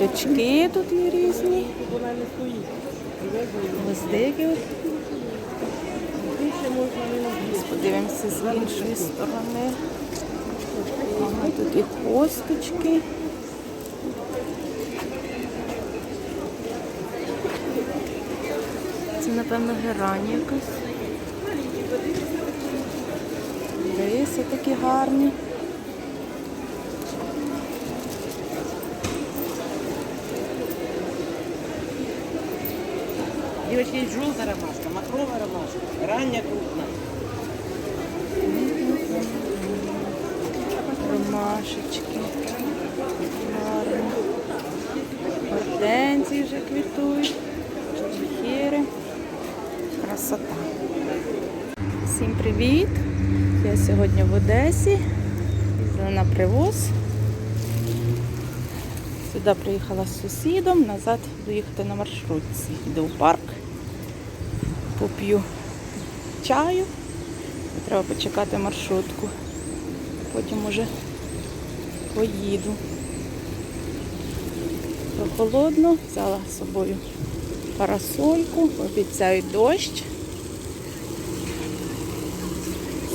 Квіточки тут є різні. Гвоздики. Подивимося з іншої сторони. Ага, тут і косточки. Це, напевно, герань якась. Риси такі гарні. Девочки, есть желтая ромашка, махровая ромашка, ранняя крупная. Ромашечки. Гарно. Вже квітують. Жахіри. Красота. Всім привіт! Я сьогодні в Одесі. На привоз. Сюди приїхала з сусідом, назад буду їхати на маршрутці. Йду в парк. Поп'ю чаю. Треба почекати маршрутку. Потім уже поїду. Прохолодно, взяла з собою парасольку, обіцяють дощ.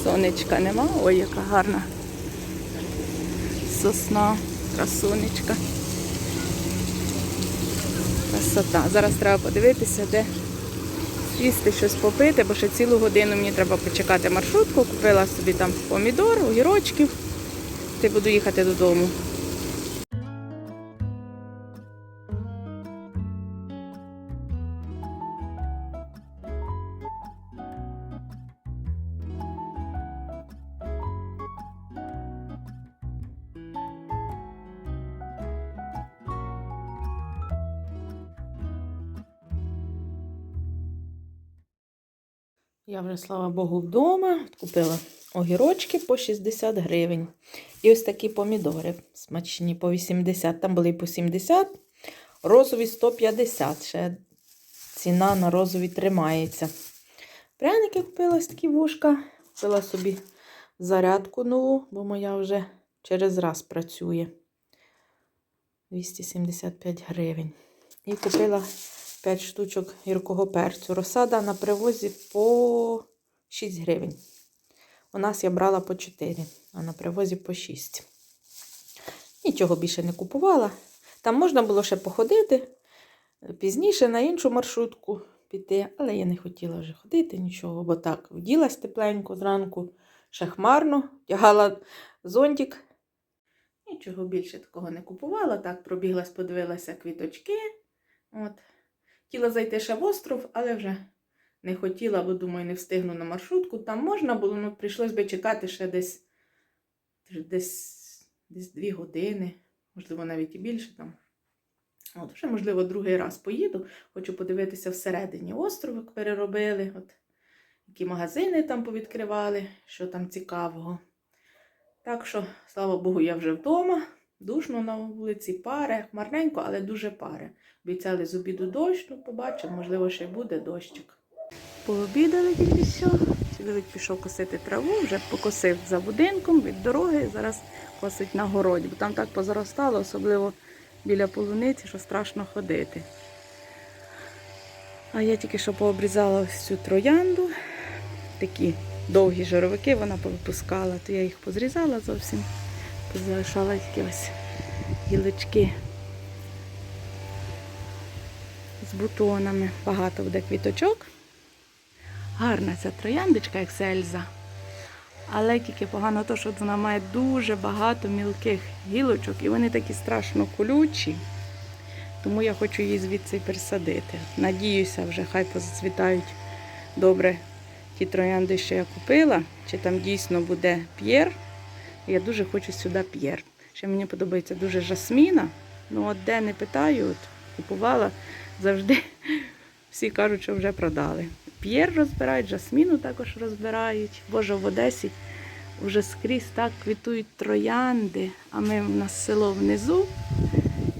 Сонечка нема. Ой, яка гарна сосна, красунечка. Красота. Зараз треба подивитися, де сісти щось попити, бо ще цілу годину мені треба почекати маршрутку. Купила собі там помідор, огірочків. Ти буду їхати додому. Я вже, слава Богу, вдома. Купила огірочки по 60 гривень. І ось такі помідори смачні по 80. Там були по 70, розові 150. Ще ціна на розові тримається. Пряники купила ось такі вушка. Купила собі зарядку нову, бо моя вже через раз працює. 275 гривень. І купила 5 штучок гіркого перцю. Розсада на привозі по 6 гривень. У нас я брала по 4, а на привозі по 6. Нічого більше не купувала. Там можна було ще походити пізніше на іншу маршрутку піти, але я не хотіла вже ходити нічого, бо так, вділась тепленько зранку, ще хмарно, тягала зонтик. Нічого більше такого не купувала. Так, пробіглась, подивилася квіточки. От. Хотіла зайти ще в остров, але вже не хотіла, бо думаю, не встигну на маршрутку. Там можна було, ну прийшлось би чекати ще десь десь, десь дві години, можливо, навіть і більше там. От, вже, можливо, другий раз поїду. Хочу подивитися всередині острова, як переробили, от, які магазини там повідкривали, що там цікавого. Так що, слава Богу, я вже вдома. Душно на вулиці паре, хмарненько, але дуже паре. Обіцяли з обіду дощ, ну побачимо, можливо, ще буде дощик. Пообідали тільки що. Чоловік пішов косити траву, вже покосив за будинком від дороги, зараз косить на городі, бо там так позаростало, особливо біля полуниці, що страшно ходити. А я тільки що пообрізала ось цю троянду. Такі довгі жировики вона повипускала, то я їх позрізала зовсім. Залишала тільки ось гілочки з бутонами. Багато буде квіточок. Гарна ця трояндочка, як сельза. Але тільки погано то, що вона має дуже багато мілких гілочок, і вони такі страшно колючі. Тому я хочу її звідси пересадити. Надіюся, вже хай позацвітають добре ті троянди, що я купила. Чи там дійсно буде п'єр. Я дуже хочу сюди п'єр. Ще мені подобається дуже жасміна. Ну, от де не питаю, от купувала завжди. Всі кажуть, що вже продали. П'єр розбирають, жасміну також розбирають. Боже, в Одесі вже скрізь так квітують троянди, а ми в нас село внизу.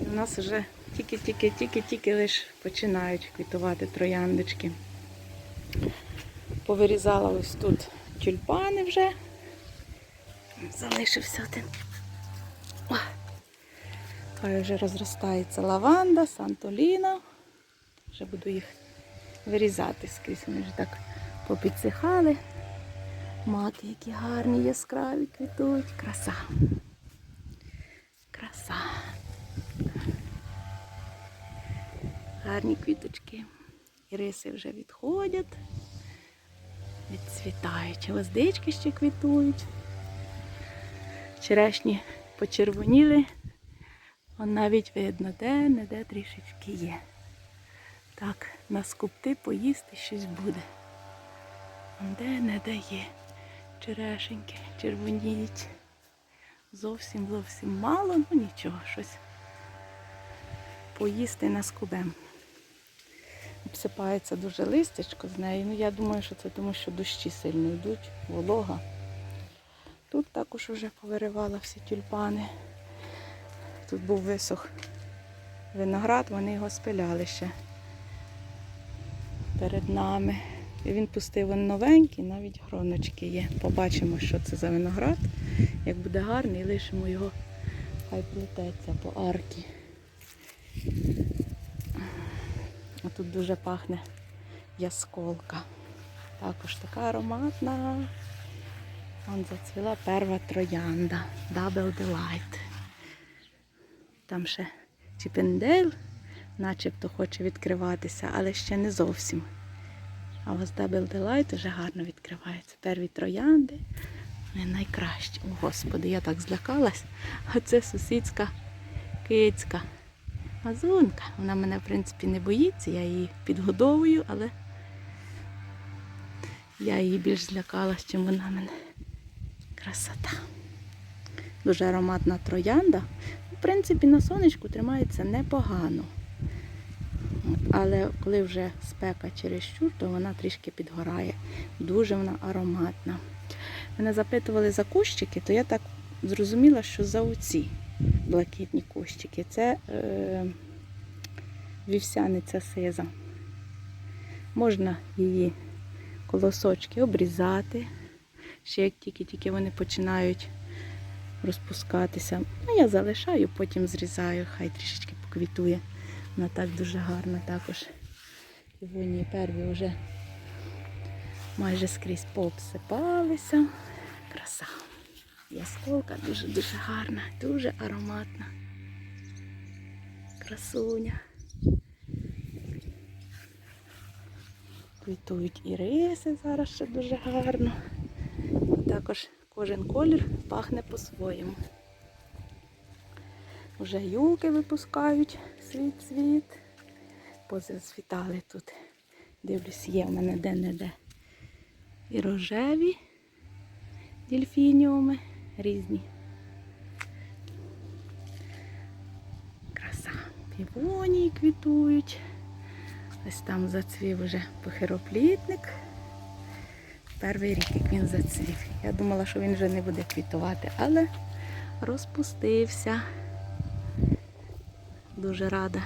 І в нас вже тільки-тільки-тільки-тільки лише починають квітувати трояндочки. Повирізала ось тут тюльпани вже. Залишився один. О, вже розростається лаванда, сантоліна. Вже буду їх вирізати скрізь. Вони вже так попідсихали. Мати, які гарні, яскраві квітують. Краса. Краса. Гарні квіточки. Іриси вже відходять, відцвітають. Гвоздички ще квітують. Черешні почервоніли. Он навіть видно, де не де трішечки є. Так, наскупти, поїсти щось буде. Он де не де є. Черешеньки червоніють. Зовсім зовсім мало, ну нічого, щось поїсти наскубем. Обсипається дуже листячко з неї. Ну я думаю, що це тому, що дощі сильно йдуть, волога. Тут також вже повиривала всі тюльпани. Тут був висох виноград, вони його спиляли ще перед нами. І він пустив він новенький, навіть гроночки є. Побачимо, що це за виноград. Як буде гарний, лишимо його, хай плететься по аркі. А тут дуже пахне ясколка. Також така ароматна. Вон зацвіла перва троянда. Double Delight. Там ще Чіпендейл, начебто хоче відкриватися, але ще не зовсім. А ось Double Delight вже гарно відкривається. Перві троянди. Не найкращі. О, Господи, я так злякалась. А це сусідська кицька. Мазунка. Вона мене, в принципі, не боїться, я її підгодовую, але я її більш злякалась, чим вона мене. Красота. Дуже ароматна троянда. В принципі, на сонечку тримається непогано. Але коли вже спека чересчур, то вона трішки підгорає. Дуже вона ароматна. Мене запитували за кущики, то я так зрозуміла, що за оці блакитні кущики. Це е, вівсяниця сиза. Можна її колосочки обрізати. Ще як тільки-тільки вони починають розпускатися. Ну, я залишаю, потім зрізаю, хай трішечки поквітує. Вона так дуже гарна також. Півонії перві вже майже скрізь пообсипалися. Краса. Ясколка дуже-дуже гарна, дуже ароматна. Красуня. Квітують іриси зараз ще дуже гарно. Також кожен колір пахне по-своєму. Вже юки випускають свій цвіт. Позацвітали тут. Дивлюсь, є в мене де-не-де. І рожеві дельфініуми різні. Краса. Півонії квітують. Ось там зацвів вже похироплітник. Перший рік, як він зацвів. Я думала, що він вже не буде квітувати, але розпустився. Дуже рада,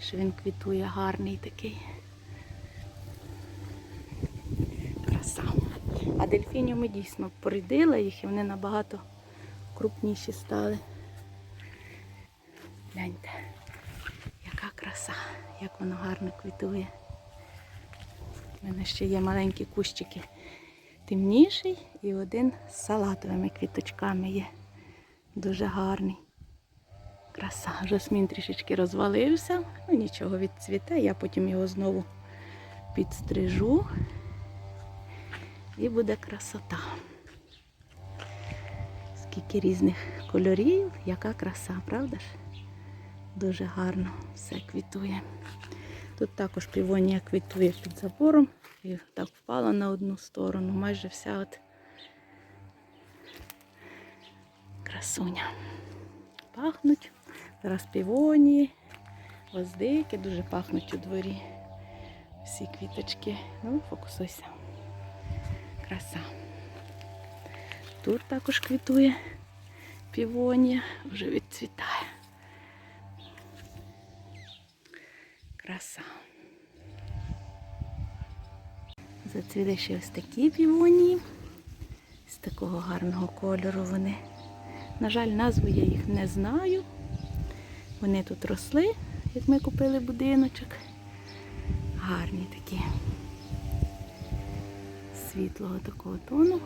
що він квітує гарний такий. Краса. А дельфініуми дійсно порідила їх і вони набагато крупніші стали. Гляньте, яка краса, як воно гарно квітує. У мене ще є маленькі кущики темніший і один з салатовими квіточками є. Дуже гарний. Краса. Жасмін трішечки розвалився, ну нічого відцвіте, я потім його знову підстрижу. І буде красота. Скільки різних кольорів, яка краса, правда ж? Дуже гарно все квітує. Тут також півонія квітує під забором і так впала на одну сторону, майже вся от красуня. Пахнуть. Зараз півонії, гвоздики, дуже пахнуть у дворі. Всі квіточки. Ну, фокусуйся. Краса. Тут також квітує півонія, вже відцвітає. Краса. Зацвіли ще ось такі півонії. З такого гарного кольору вони. На жаль, назву я їх не знаю. Вони тут росли, як ми купили будиночок. Гарні такі. Світлого такого тону.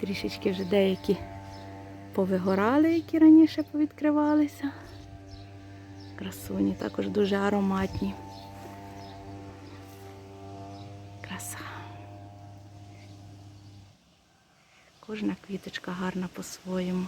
Трішечки вже деякі повигорали, які раніше повідкривалися. Красуні, також дуже ароматні. Краса. Кожна квіточка гарна по-своєму.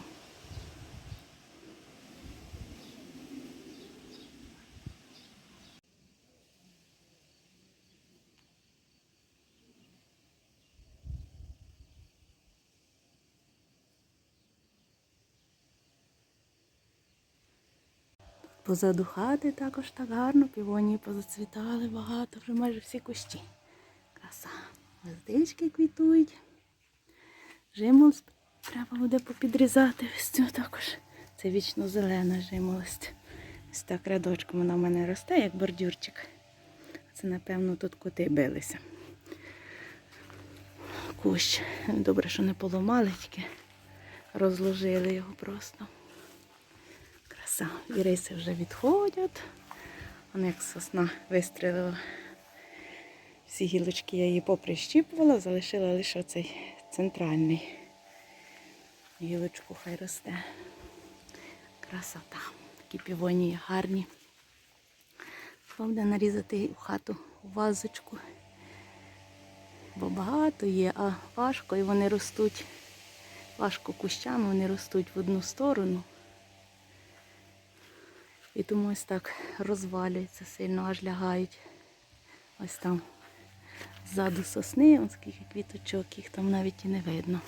Позаду хати також так гарно, півонії позацвітали багато, вже майже всі кущі. Краса. Гвоздички квітують. Жимолость треба буде попідрізати ось цю також. Це вічно зелена жимолость. Ось так рядочком вона в мене росте, як бордюрчик. Це, напевно, тут коти билися. Кущ. Добре, що не поламали, тільки розложили його просто. Краса. Іриси вже відходять. Вона як сосна вистрілила. Всі гілочки я її поприщіпувала, залишила лише цей центральний. Гілочку хай росте. Красота. Такі півонії гарні. Буде нарізати в хату вазочку. Бо багато є, а важко і вони ростуть. Важко кущами, вони ростуть в одну сторону. І тому ось так розвалюються сильно, аж лягають. Ось там ззаду сосни, ось скільки квіточок, їх там навіть і не видно.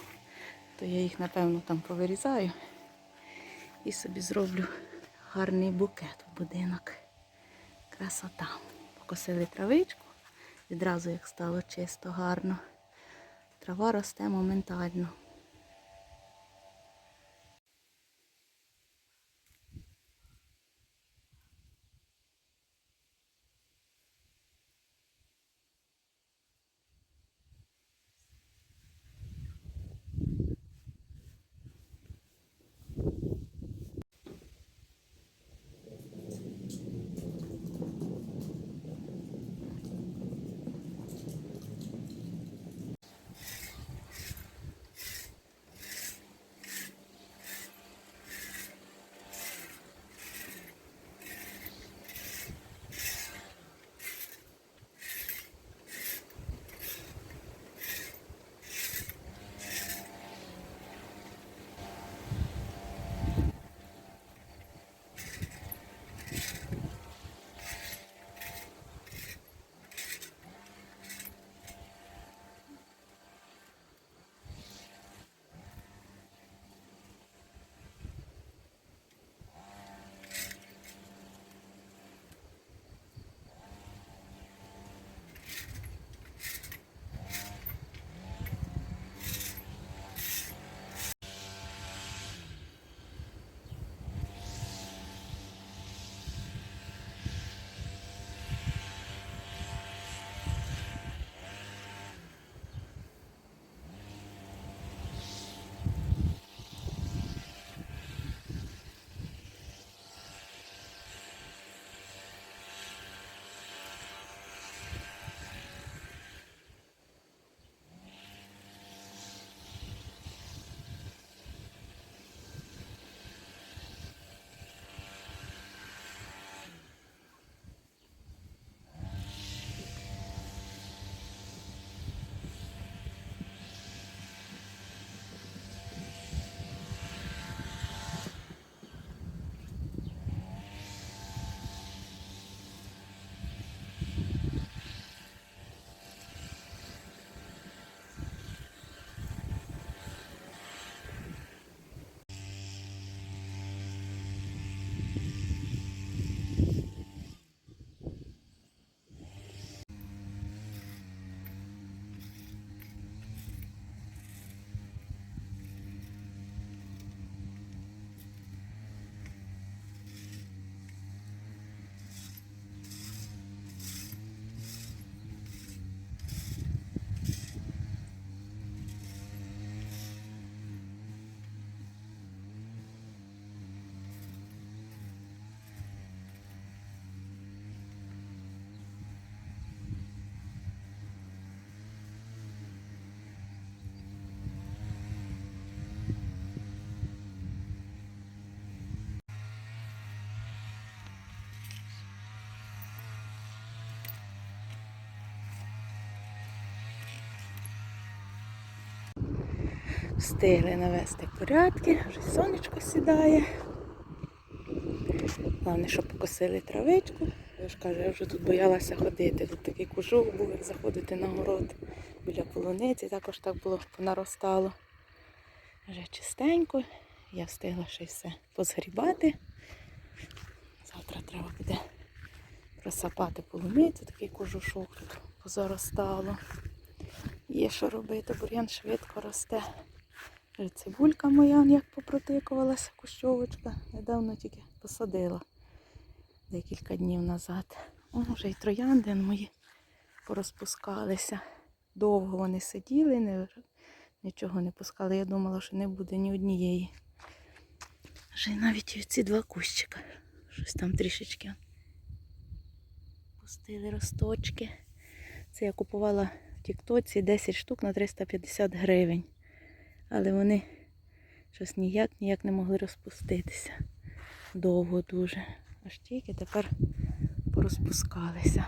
То я їх, напевно, там повирізаю і собі зроблю гарний букет в будинок. Красота. Покосили травичку, відразу як стало чисто, гарно. Трава росте моментально. Встигли навести порядки, вже сонечко сідає. Головне, щоб покосили травичку. Я ж кажу, я вже тут боялася ходити. Тут такий кужок був, як заходити на город біля полуниці, також так було понаростало. Вже чистенько. Я встигла ще й все позгрібати. Завтра треба буде просапати полуницю, такий кожушок тут позаростало. Є що робити, бур'ян швидко росте. Вже Цибулька моя як попротикувалася, кущовочка. Недавно тільки посадила декілька днів назад. О, вже й троянди мої порозпускалися. Довго вони сиділи, не, нічого не пускали. Я думала, що не буде ні однієї. Вже навіть ці два кущика. Щось там трішечки пустили росточки. Це я купувала в Тіктоці 10 штук на 350 гривень. Але вони щось ніяк ніяк не могли розпуститися. Довго дуже. Аж тільки тепер порозпускалися.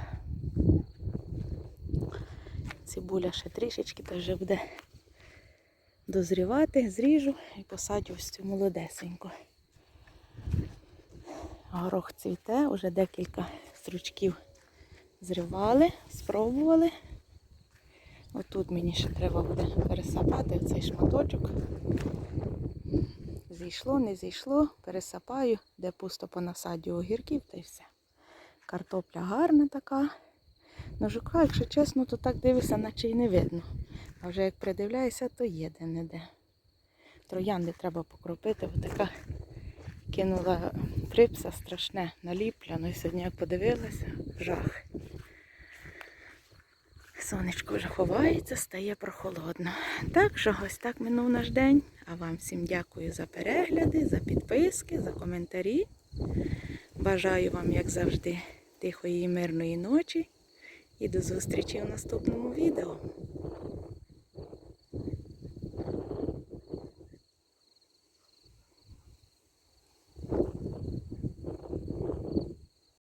Цибуля ще трішечки, то вже буде дозрівати, зріжу і посадю ось цю молодесеньку. Горох цвіте, вже декілька стручків зривали, спробували. Отут мені ще треба буде пересапати цей шматочок. Зійшло, не зійшло, пересапаю, де пусто понасадю огірків та й все. Картопля гарна така. На жука, якщо чесно, то так дивишся, наче й не видно. А вже як придивляюся, то є де-не-де. Троянди треба покропити, бо така кинула трипса страшне, наліпляно. І сьогодні як подивилася, жах. Сонечко вже ховається, стає прохолодно. Так що ось так минув наш день. А вам всім дякую за перегляди, за підписки, за коментарі. Бажаю вам, як завжди, тихої і мирної ночі. І до зустрічі у наступному відео.